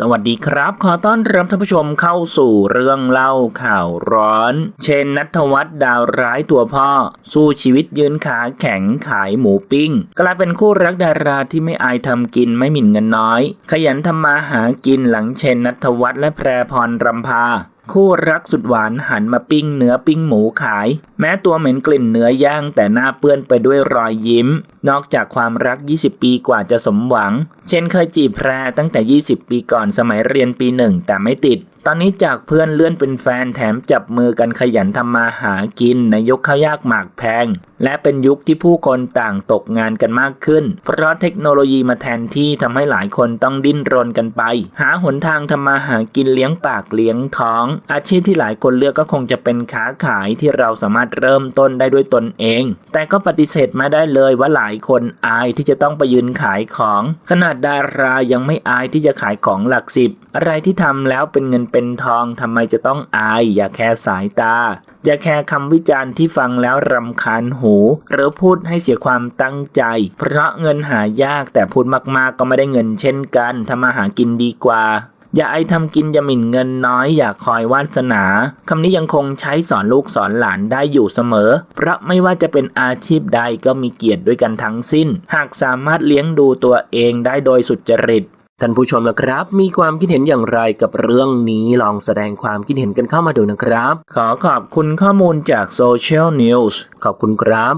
สวัสดีครับ ขอต้อนรับท่านผู้ชมเข้าสู่เรื่องเล่าข่าวร้อน เชนนัทวัฒน์ดาวร้ายตัวพ่อ สู้ชีวิตยืนขาแข็งขายหมูปิ้ง กลายเป็นคู่รักดาราที่ไม่อายทำกินไม่หมิ่นเงินน้อย ขยันทำมาหากินหลังเชนนัทวัฒน์และแพรพรรำพาคู่รักสุดหวานหันมาปิ้งเนื้อปิ้งหมูขาย แม้ตัวเหม็นกลิ่นเนื้อย่างแต่หน้าเปื้อนไปด้วยรอยยิ้ม นอกจากความรัก 20 ปีกว่าจะสมหวัง เช่นเคยจีบแพรตั้งแต่ 20 ปีก่อนสมัยเรียนปีหนึ่งแต่ไม่ติด ตอนนี้จากเพื่อนเลื่อนเป็นแฟนแถมจับมือกันขยันทำมาหากินในยุคข้าวยากหมากแพง และเป็นยุคที่ผู้คนต่างตกงานกันมากขึ้น เพราะเทคโนโลยีมาแทนที่ทำให้หลายคนต้องดิ้นรนกันไป หาหนทางทำมาหากินเลี้ยงปากเลี้ยงท้อง อาชีพที่หลายคนเลือกก็คงจะเป็นค้าขายที่เราสามารถเริ่มต้นได้ด้วยตนเอง แต่ก็ปฏิเสธไม่ได้เลยว่าหลายคนอายที่จะต้องไปยืนขายของ ขนาดดารายังไม่อายที่จะขายของหลักสิบ อะไรที่ทำแล้วเป็นเงินเป็นทองทำไมจะต้องอาย อย่าแค่สายตา อย่าแค่คำวิจารณ์ที่ฟังแล้วรำคาญหู หรือพูดให้เสียความตั้งใจ เพราะเงินหายากแต่พูดมากๆก็ไม่ได้เงินเช่นกันทำมาหากินดีกว่า อย่าไอทำกินอย่าหมิ่นเงินน้อย อย่าคอยวาสนาคำนี้ยังคงใช้สอนลูกสอนหลานได้อยู่เสมอ เพราะไม่ว่าจะเป็นอาชีพใดก็มีเกียรติด้วยกันทั้งสิ้น หากสามารถเลี้ยงดูตัวเองได้โดยสุจริตท่านผู้ชมละครับ มีความคิดเห็นอย่างไรกับเรื่องนี้ลองแสดงความคิดเห็นกันเข้ามาดูนะครับ ขอขอบคุณข้อมูลจากโซเชียลนิวส์ขอบคุณครับ